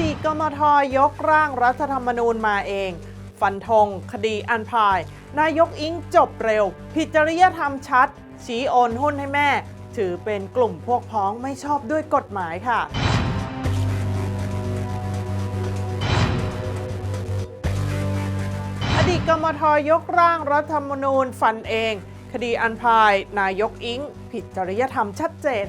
ดีตกมทยกร่างรัฐธรรมนูญมาเอง ฟันธงคดีอันพาย นายกอิงจบเร็ว ผิดจริยธรรมชัด ชี้โอนหุ้นให้แม่ ถือเป็นกลุ่มพวกพ้องไม่ชอบด้วยกฎหมายค่ะอดีตกมทยกร่างรัฐธรรมนูญฟันเอง คดีอันพาย นายกอิง ผิดจริยธรรมชัดเจน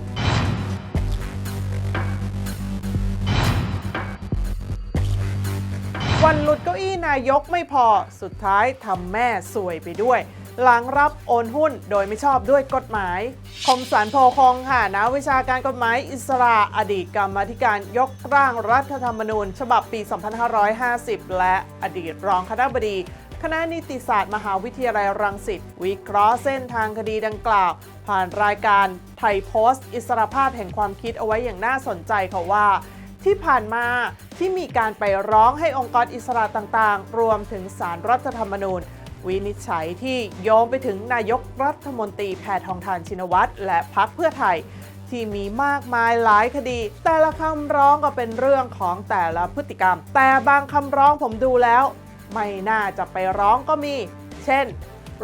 วันหลุดเก้าอี้นายกไม่พอสุดท้ายทำแม่สวยไปด้วย หลังรับโอนหุ้นโดยไม่ชอบด้วยกฎหมาย คมสันโพคองค่ะนักวิชาการกฎหมายอิสระอดีตกรรมธิการยกร่างรัฐธรรมนูญ ฉบับปี 2550 และอดีตรองคณะบดีคณะนิติศาสตร์มหาวิทยาลัยรังสิต วิเคราะห์เส้นทางคดีดังกล่าว ผ่านรายการไทยโพสต์ อิสรภาพแห่งความคิดเอาไว้อย่างน่าสนใจค่ะว่า ที่ผ่านมาที่มีการไปร้องให้องค์กรอิสระต่างๆ รวมถึงสารรัฐธรรมนูญ วินิจฉัยที่โยงไปถึงนายกรัฐมนตรีแพทองทานชินวัตรและพักเพื่อไทย ที่มีมากมายหลายคดี แต่ละคำร้องก็เป็นเรื่องของแต่ละพฤติกรรม แต่บางคำร้องผมดูแล้ว ไม่น่าจะไปร้องก็มี เช่น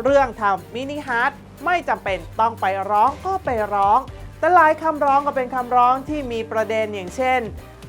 เรื่องทำมินิฮาร์ดไม่จำเป็นต้องไปร้องก็ไปร้อง แต่หลายคำร้องก็เป็นคำร้องที่มีประเด็นอย่างเช่น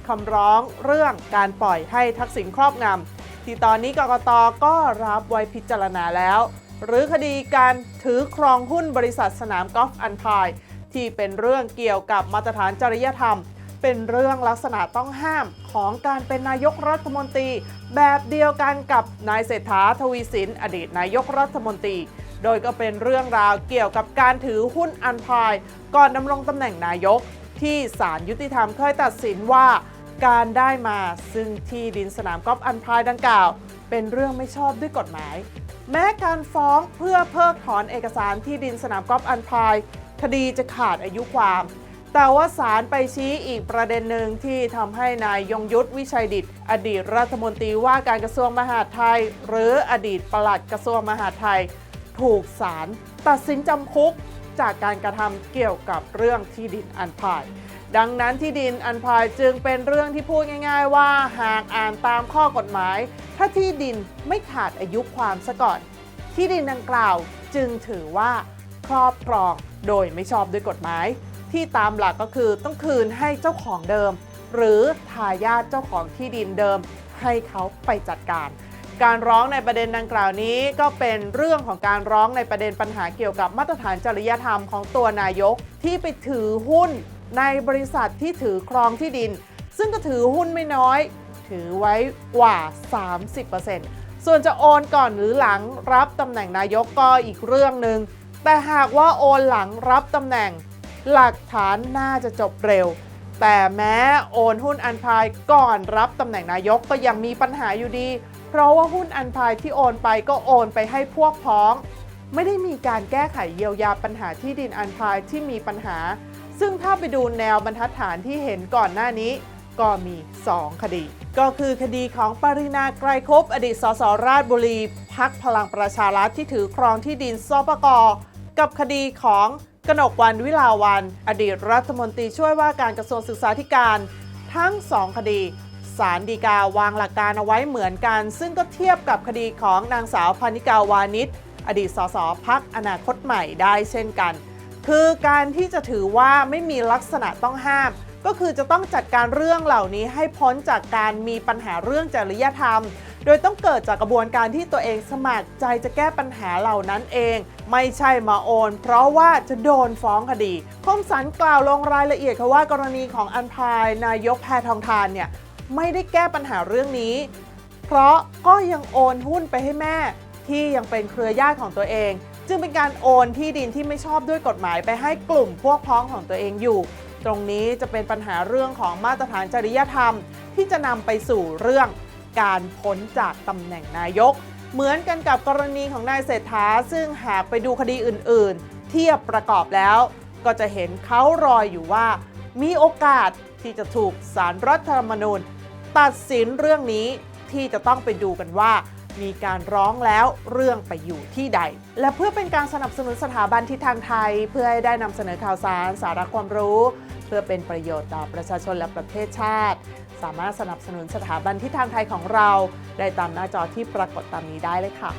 คำร้องเรื่องการปล่อยให้ทักษิณครอบงำที่ตอนนี้กกตก็รับไว้พิจารณาแล้ว หรือคดีการถือครองหุ้นบริษัทสนามกอล์ฟอันพายที่เป็นเรื่องเกี่ยวกับมาตรฐานจริยธรรม เป็นเรื่องลักษณะต้องห้ามของการเป็นนายกรัฐมนตรี แบบเดียวกันกับนายเศรษฐาทวีสินอดีตนายกรัฐมนตรี โดยก็เป็นเรื่องราวเกี่ยวกับการถือหุ้นอันพาย ก่อนดำรงตำแหน่งนายกที่ศาลยุติธรรมเคยตัดสินว่า การได้มาซึ่งที่ดินสนามกอล์ฟอันพายดังกล่าว เป็นเรื่องไม่ชอบด้วยกฎหมาย แม้การฟ้องเพื่อเพิกถอนเอกสารที่ดินสนามกอล์ฟอันพายคดีจะขาดอายุความ แต่ว่าศาลไปชี้อีกประเด็นหนึ่งที่ทำให้นายยงยุทธวิชัยดิตอดีตรัฐมนตรีว่าการกระทรวงมหาดไทย หรืออดีตปลัดกระทรวงมหาดไทย ถูกศาลตัดสินจำคุก จากการกระทำเกี่ยวกับเรื่องที่ดินอันพาย ดังนั้นที่ดินอันพายจึงเป็นเรื่องที่พูดง่าย ๆ ว่าหากอ่านตามข้อกฎหมาย ถ้าที่ดินไม่ขาดอายุความซะก่อน ที่ดินดังกล่าวจึงถือว่าครอบครองโดยไม่ชอบด้วยกฎหมาย ที่ตามหลักก็คือต้องคืนให้เจ้าของเดิม หรือทายาทเจ้าของที่ดินเดิมให้เขาไปจัดการ การร้องในประเด็นดังกล่าวนี้ ก็เป็นเรื่องของการร้องในประเด็นปัญหาเกี่ยวกับมาตรฐานจริยธรรมของตัวนายก ที่ไปถือหุ้นในบริษัทที่ถือครองที่ดิน ซึ่งก็ถือหุ้นไม่น้อย ถือไว้กว่า 30%ส่วนจะโอนก่อนหรือหลังรับตำแหน่งนายกก็อีกเรื่องหนึ่งแต่หากว่าโอนหลังรับตำแหน่ง หลักฐานน่าจะจบเร็ว แต่แม้โอนหุ้นอันพายก่อนรับตำแหน่งนายกก็ยังมีปัญหาอยู่ดี เพราะว่าหุ้นอันพายที่โอนไปก็โอนไปให้พวกพ้อง ไม่ได้มีการแก้ไขเยียวยาปัญหาที่ดินอันพายที่มีปัญหา ซึ่งถ้าไปดูแนวบรรทัดฐานที่เห็นก่อนหน้านี้ ก็มี 2 คดี ก็คือคดีของปรินาไกรคบอดีตสสราชบุรีพักพลังประชารัฐที่ถือครองที่ดินสปกกับคดีของ กนกวันวิลาวัน อดีตรัฐมนตรีช่วยว่าการกระทรวงศึกษาธิการ ทั้ง2คดีศาลฎีกาวางหลักการเอาไว้เหมือนกัน ซึ่งก็เทียบกับคดีของนางสาวพานิกาวานิชอดีตสสพักอนาคตใหม่ได้เช่นกัน คือการที่จะถือว่าไม่มีลักษณะต้องห้าม ก็คือจะต้องจัดการเรื่องเหล่านี้ให้พ้นจากการมีปัญหาเรื่องจริยธรรม โดยต้องเกิดจากกระบวนการที่ตัวเองสมัครใจจะแก้ปัญหาเหล่านั้นเอง ไม่ใช่มาโอน เพราะว่าจะโดนฟ้องคดีคมสันกล่าวลงรายละเอียดค่ะว่ากรณีของอันพายนายกแพทองทานเนี่ยไม่ได้แก้ปัญหาเรื่องนี้ เพราะก็ยังโอนหุ้นไปให้แม่ ที่ยังเป็นเครือญาติของตัวเอง จึงเป็นการโอนที่ดินที่ไม่ชอบด้วยกฎหมายไปให้กลุ่มพวกพ้องของตัวเองอยู่ ตรงนี้จะเป็นปัญหาเรื่องของมาตรฐานจริยธรรม ที่จะนำไปสู่เรื่อง การพ้นจากตำแหน่งนายก เหมือนกันกับกรณีของนายเศรษฐา ซึ่งหากไปดูคดีอื่น ๆ เทียบประกอบแล้ว ก็จะเห็นเขารอยอยู่ว่า มีโอกาสที่จะถูกสารรัฐธรรมนูญ ตัดสินเรื่องนี้ที่จะต้องไปดูกันว่ามีการร้องแล้วเรื่องไปอยู่ที่ใด และเพื่อเป็นการสนับสนุนสถาบันทิศทางไทย เพื่อให้ได้นำเสนอข่าวสารสาระความรู้ เพื่อเป็นประโยชน์ต่อประชาชนและประเทศชาติ สามารถสนับสนุนสถาบันทิศทางไทยของเรา ได้ตามหน้าจอที่ปรากฏตามนี้ได้เลยค่ะ